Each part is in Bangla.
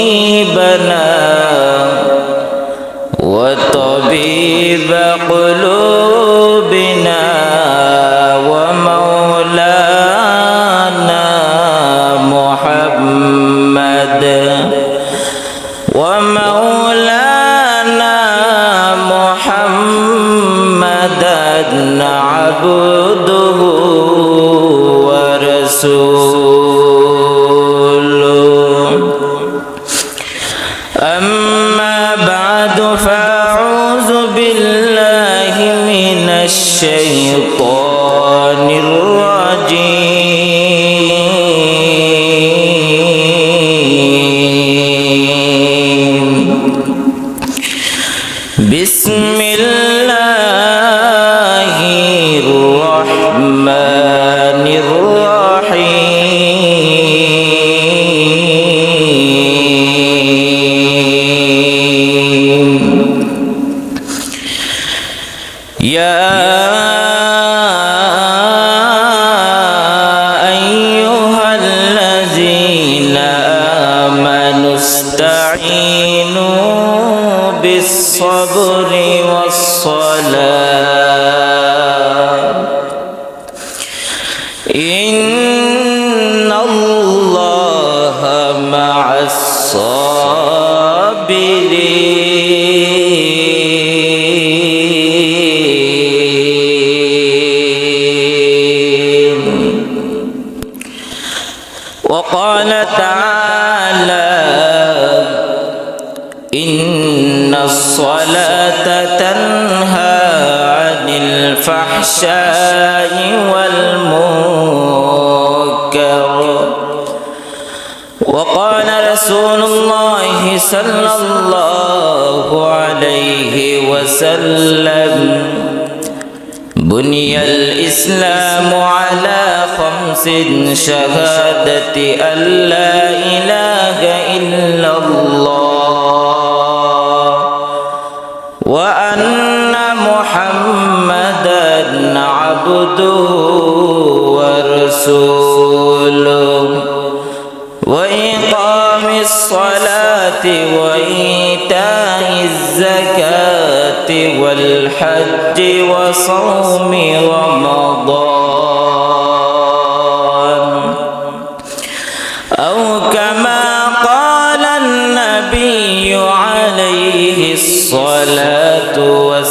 وطبيبنا وطبيب قلوبنا ومولانا محمد ومولانا محمدا عبده ورسوله الرحيم صلى الله عليه وسلم. بني الإسلام على خمس شهادة أن لا إله إلا الله. الزكاة والحج وصوم رمضان أو كما قال النبي عليه الصلاة والسلام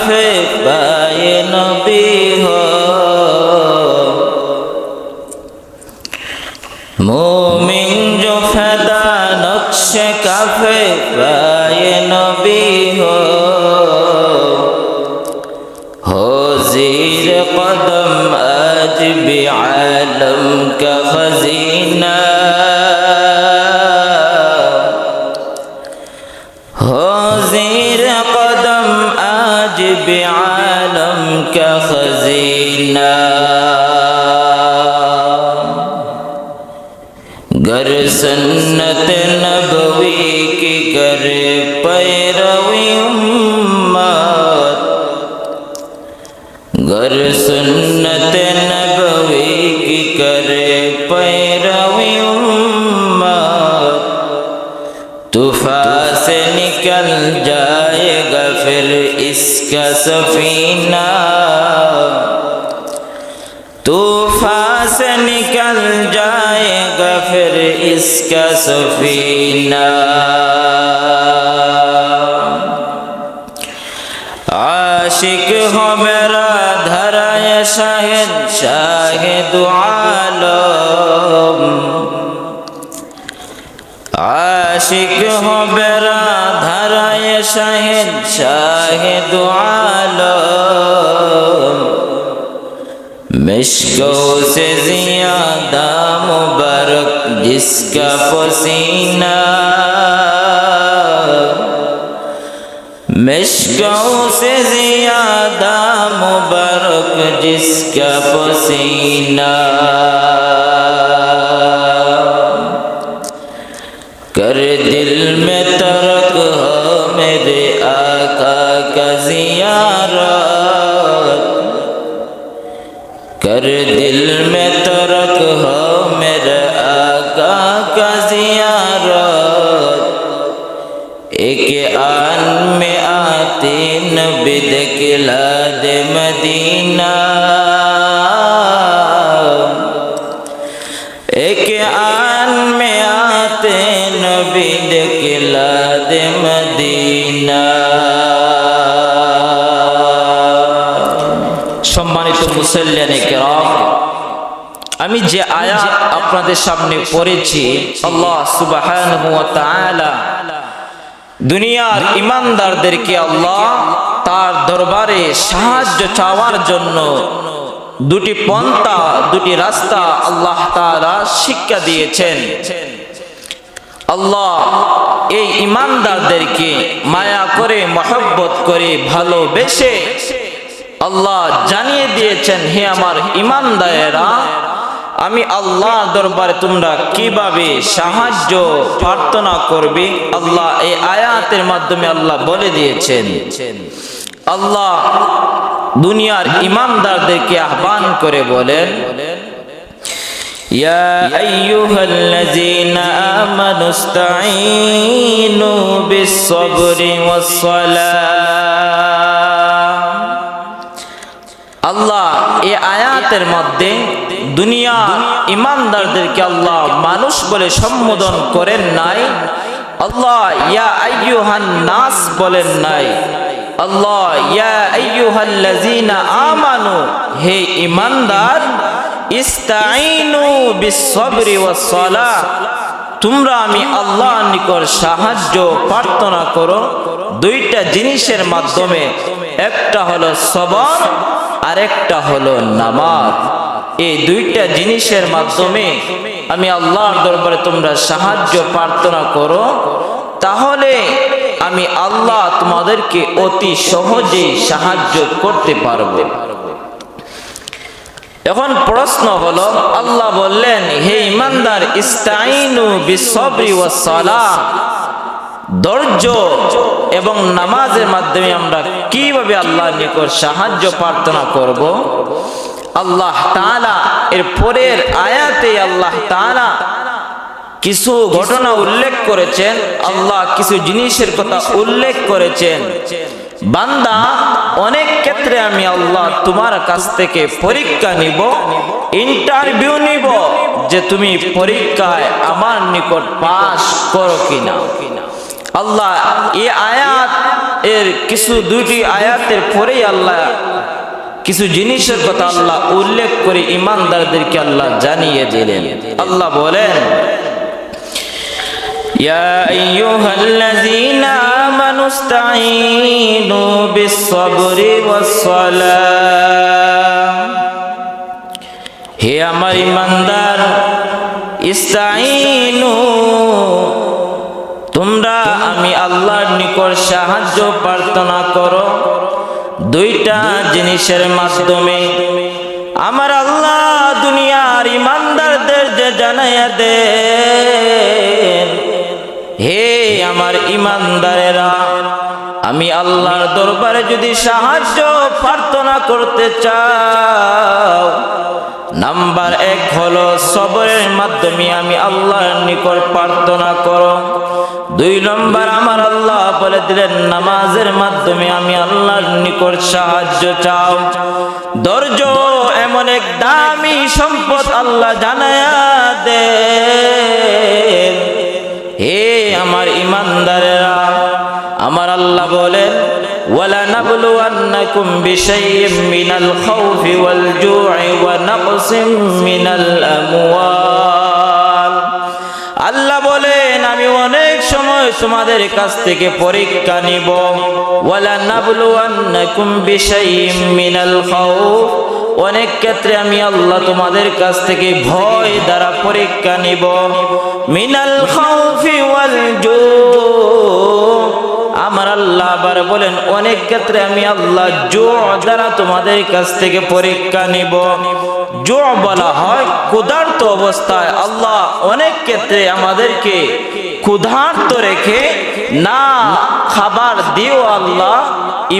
আফে বায়ে নবী হ। মুমিন জো ফেদা নকশে কাফে বায়ে নবী হো। হজির কদম আজ বি আলম কা খজিনা بعالم كخزينا گر سنت نبوی کی کر پیروی امت گر سنت نبوی کی کر پیروی امت طوفان سے نکل جا مسافر اس کا سفینہ طوفان سے نکل جائے گا پھر اس کا سفینہ عاشق ہو میرا دھرا شاہد شاہ دعا আশিক হবে রাধারায় শাহেন শাহেদ আলম مشکو سے زیادہ مبارک جس کا پسینہ مشکوں سے زیادہ مبارک جس کا پسینہ कर दिल में আমি যে আয়াত আপনাদের সামনে পড়েছি দুনিয়ার ইমানদারদেরকে আল্লাহ তার দরবারে সাহায্য চাওয়ার জন্য দুটি পন্থা, দুটি রাস্তা আল্লাহ তারা শিক্ষা দিয়েছেন। আল্লাহ এই ইমানদারদেরকে মায়া করে, মহব্বত করে ভালোবেসে আল্লাহ জানিয়ে দিয়েছেন হে আমার ইমানদারেরা আমি আল্লাহ দরবারে তোমরা কিভাবে সাহায্য প্রার্থনা করবে আল্লাহ এই আয়াতের মাধ্যমে আল্লাহ বলে দিয়েছেন আল্লাহ দুনিয়ার ইমানদারদেরকে আহ্বান করে বলেন يا أيها الذين آمنوا استعينوا بالصبر والصلاة আল্লাহ এই আয়াতের মধ্যে দুনিয়া ইমানদারদেরকে আল্লাহ মানুষ বলে সম্বোধন করেন নাই। আল্লাহ ইয়া আইয়ুহান নাস বলেন নাই। আল্লাহ ইয়া আইয়ুহাল্লাযীনা আমানু, হে ইমানদার ইস্তাইনু বিসসবরি ওয়াস সালাহ তোমরা আমি আল্লাহর নিকট সাহায্য প্রার্থনা করো। দুইটা জিনিসের মাধ্যমে, একটা হলো সবর আর একটা হলো নামাজ। এই দুইটা জিনিসের মাধ্যমে আমি আল্লাহর দরবারে তোমরা সাহায্য প্রার্থনা করো, তাহলে আমি আল্লাহ তোমাদেরকে অতি সহজে সাহায্য করতে পারব। এখন প্রশ্ন হলো, আল্লাহ বললেন, হে ইমানদার, ইস্তাইনু বিসবরি ওয়াস ধৈর্য এবং নামাজের মাধ্যমে আমরা কীভাবে আল্লাহ নিকট সাহায্য প্রার্থনা করব? আল্লাহ তাআলা এর পরের আয়াতে আল্লাহ তাআলা কিছু ঘটনা উল্লেখ করেছেন, আল্লাহ কিছু জিনিসের কথা উল্লেখ করেছেন। বান্দা, অনেক ক্ষেত্রে আমি আল্লাহ তোমার কাছ থেকে পরীক্ষা নিব ইন্টারভিউ নিব যে তুমি পরীক্ষায় আমার নিকট পাশ করো কিনা। আল্লাহ এই আয়াত এর কিছু দুইটি আয়াতের পরেই আল্লাহ কিছু জিনিসের কথা আল্লাহ উল্লেখ করে ইমানদারদেরকে আল্লাহ জানিয়ে দিলেন আল্লাহ বলেন يا أيها الذين آمنوا استعينوا بالصبر والصلاة হে আমার ইমানদার ইস্তাইনু তোমরা আমি আল্লাহর নিকট সাহায্য প্রার্থনা করো। দুইটা জিনিসের মাধ্যমে আমার আল্লাহ দুনিয়ার ইমানদারদের যে জানাইয়া দে হে আমার ইমানদারেরা আমি আল্লাহর দরবারে যদি সাহায্য প্রার্থনা করতে চাও, নাম্বার এক হলো সবরের মাধ্যমে আমি আল্লাহর নিকট প্রার্থনা করো। দুই নম্বর, আমার আল্লাহ বলে দিলেন, নামাজের মাধ্যমে আমি আল্লাহর নিকট সাহায্য চাও। ধৈর্য এমন এক দামি সম্পদ আল্লাহ জানায়া দেন। বলেন ولنبلونكم بشيء من الخوف والجوع ونقص من الأموال আল্লাহ বলেন আমি অনেক সময় তোমাদের কাছ থেকে পরীক্ষা নিব ওয়ালা নাবলুয়ান্নাকুম বিশাইইম মিনাল খাউফ অনেক ক্ষেত্রে আমি আল্লাহ তোমাদের কাছ থেকে ভয় দ্বারা পরীক্ষা নিব মিনাল খাউফি ওয়াল জু আমার আল্লাহ আবার বলেন, অনেক ক্ষেত্রে আমি আল্লাহ জো দ্বারা তোমাদের কাছ থেকে পরীক্ষা নিব। জো বলা হয় ক্ষুধার্ত অবস্থায়। আল্লাহ অনেক ক্ষেত্রে আমাদেরকে ক্ষুধার্ত রেখে না খাবার দিও আল্লাহ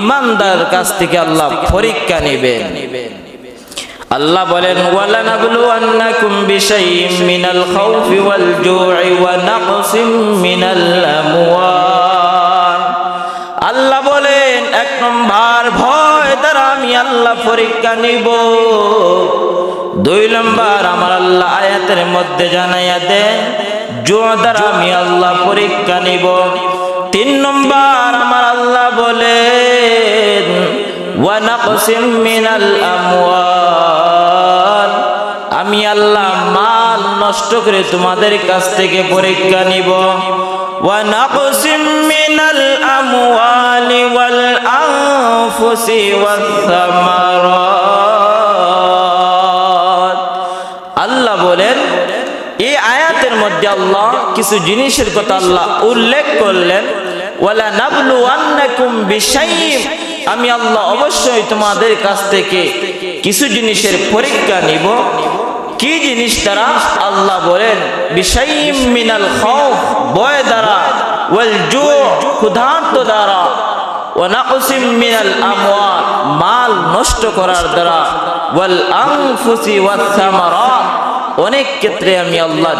ইমানদার কাছ থেকে আল্লাহ পরীক্ষা নেবেন। আল্লাহ বলেন ওয়ালা নাবলুয়ান্নাকুম বিশাইইম মিনাল খাউফি ওয়াল জু'i ওয়া নাকসিম মিনাল আমওয়াল। আল্লাহ পরীক্ষা নিব। দুই নম্বর, আমার আল্লাহ আয়াতের মধ্যে জানাইয়া দেন জো দ্বারা আমি আল্লাহ পরীক্ষা নিব। তিন নম্বর, আমার আল্লাহ আমওয়াল। আমি আল্লাহ মাল নষ্ট করে তোমাদের কাছ থেকে পরীক্ষা নিব। ওয়ানাকসিম ওয়াস সামারাত আল্লাহ বলেন, এই আয়াতের মধ্যে আল্লাহ কিছু জিনিসের কথা আল্লাহ উল্লেখ করলেন। ওয়ালা নাবলু আন্নাকুম বিশাইম আমি আল্লাহ অবশ্যই তোমাদের কাছ থেকে কিছু জিনিসের পরীক্ষা নিব। কি জিনিস দ্বারা? আল্লাহ বলেন বিশাইম মিনাল খাউফ, ভয় দ্বারা, ওয়াল জু, ক্ষুধার্ত দ্বারা। মাল নষ্ট করার দ্বারা অনেক ক্ষেত্রে আমি আল্লাহ